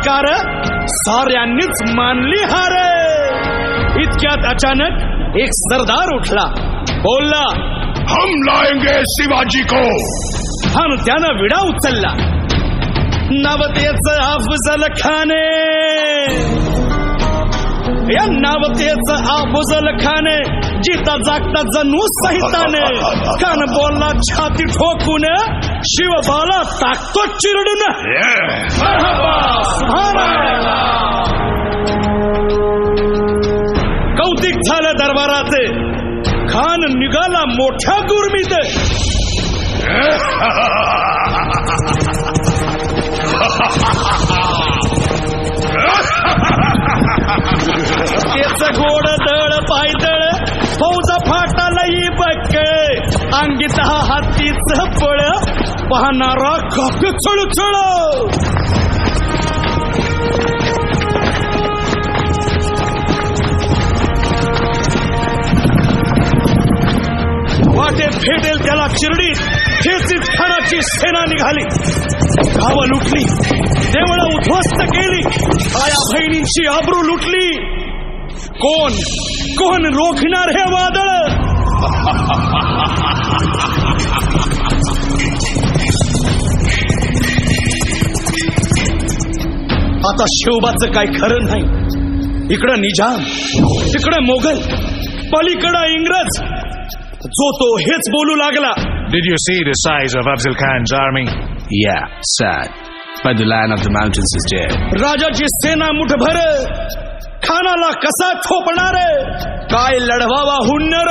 पुढाकार साऱ्यांनीच मानली हार. इतक्यात अचानक एक सरदार उठला. बोलला हम लाएंगे शिवाजी को। आणि त्यानं विडा उचलला. नवतेच अफजल खाने. या नवतेच अफजल खाने. जिता जागता जणू सहिताने कान बोलला छाती ठोकून शिवबाला टाकतो चिरडून. कौतिक झालं दरबाराचे. खान निघाला मोठ्या दुर्मीत. त्याच गोड दळ पायदळ अंगीत हा हातीच पळ. पाहणारा काक चळचळ. वाटेत फेडेल त्याला चिरडी. ठेचीत खानाची सेना निघाली. गावं लुटली. देवळं उद्ध्वस्त केली. आया बहिणींची आबरू लुटली. कोण? कोण रोखणार हे वादळ? आता शिवबाचं काय खरं नाही इकडं निजाम तिकडं मोगल पलीकडं इंग्रज जो तो हेच बोलू लागला Did you see the size of Afzal Khan's army? Yeah, sad. But the lion of the mountains is dead. राजाची सेना मुठभर खानाला कसा थोपणार काय लढवावा हुन्नर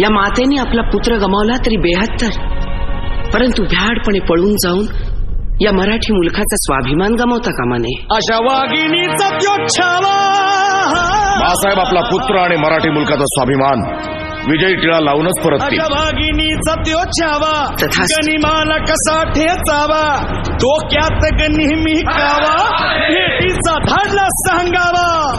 या मातेने आपला पुत्र गमावला तरी बेहत्तर परंतु भ्याडपणे पळून जाऊन या मराठी मुलखाचा स्वाभिमान गमावता कामा नये. अशा वाघिणीचा बाळासाहेब आपला पुत्र आणि मराठी मुलकाचा स्वाभिमान विजयी टिळा लावूनच अशा वाघिणीचा त्यो छावा. तथास्तु. गनिमाला कसा ठेचावा? डोक्यात नेहमी कावा. भेटीचा धाडला सांगावा.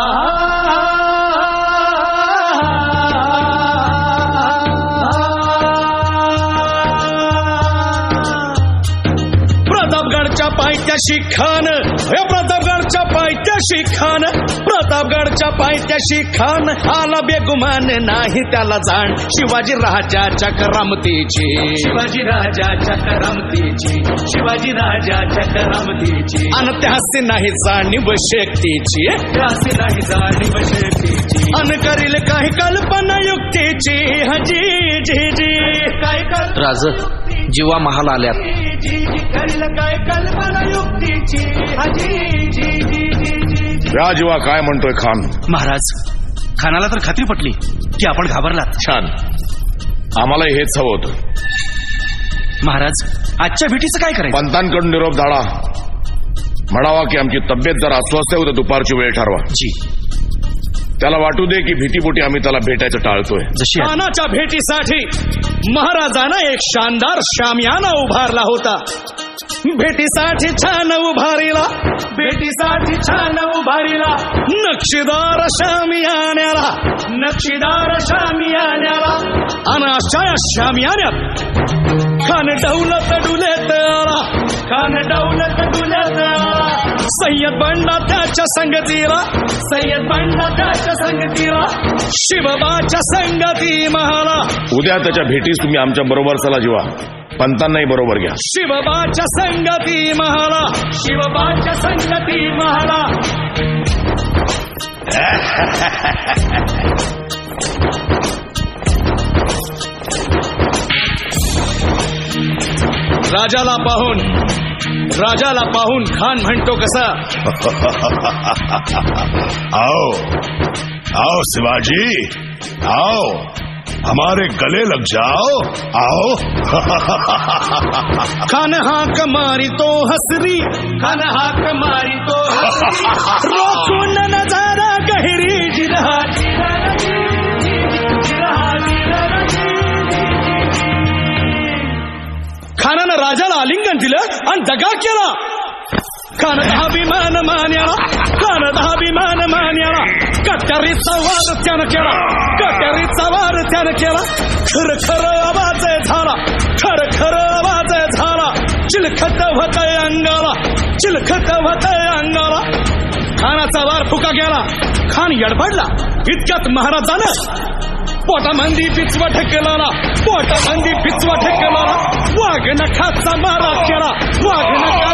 प्रतापगडच्या पायथ्याशी खान हे प्रतापगडच्या पायथ्याशी खान प्रतापगडच्या पायथ्याशी खान आला बेगुमान नाही त्याला जाण. शिवाजी राजाच्या करामतीची. शिवाजी राजाच्या करामतीची. शिवाजी राजाच्या करामतीची. आणि त्यासी नाही जाणीव शक्तीची. त्यासी नाही जाणीव शक्तीची. अन करील काही कल्पना युक्तीची. हजी जी जी. काय राज जीवा महाल आल्यात. करील या जीवा काय म्हणतोय खान? महाराज खानाला तर खात्री पटली की आपण घाबरलात. छान. आम्हालाही हेच हवं होतं. महाराज आजच्या भेटीचं काय करायचं? पंतांकडून निरोप धाडा. म्हणावा की आमची तब्येत जरा अस्वस्थ उद्या दुपारची वेळ ठरवा. जी. त्याला वाटू दे की भीतीपोटी आम्ही त्याला भेटायचं टाळतोय. जशी आहे. खानाच्या भेटीसाठी महाराजानं एक शानदार शामियाना उभारला होता. भेटीसाठी छान उभारीला भेटीसाठी छान उभारीला. नक्षीदार शामियान्याला नक्षीदार शामियान्याला आणि अशा या शामियान्यात खान डौलत डुलेत आला खान डौलत डुलेत आला. सय्यद बंडा त्याच्या संगतीला सय्यद बंडा त्याच्या संगतीला शिवबाच्या संगती महाला उद्या त्याच्या भेटीस तुम्ही आमच्या बरोबर चला जीवा. पंतांनाही बरोबर घ्या. शिवबाच्या संगती महाला शिवबाच्या संगती महाला राजाला पाहून राजाला पाहून खान म्हणतो कसा. आओ आओ शिवाजी आओ हमारे गले लग जाओ आओ. खान हाक मारी तो हसरी खान हाक मारी तो हसरी. रोखून नजारा खानानं राजाला आलिंगन दिलं आणि दगा केला. खान अभिमान मान्याला खान अभिमान मान्याला कट्यारीचा वार त्यानं केला. कट्यारीचा वार त्यानं केला. खर खर आवाज झाला. खर खर आवाज झाला. चिलखत होतय अंगाला. चिलखत होतय अंगाला. खानाचा वार फुका गेला. खान यडबडला इतक्यात महाराजानं पोटामंदी पिचवा ठेकेला पोटामंदी पिचवा ठेकेला वाघ नखाचा मारा केला वाघ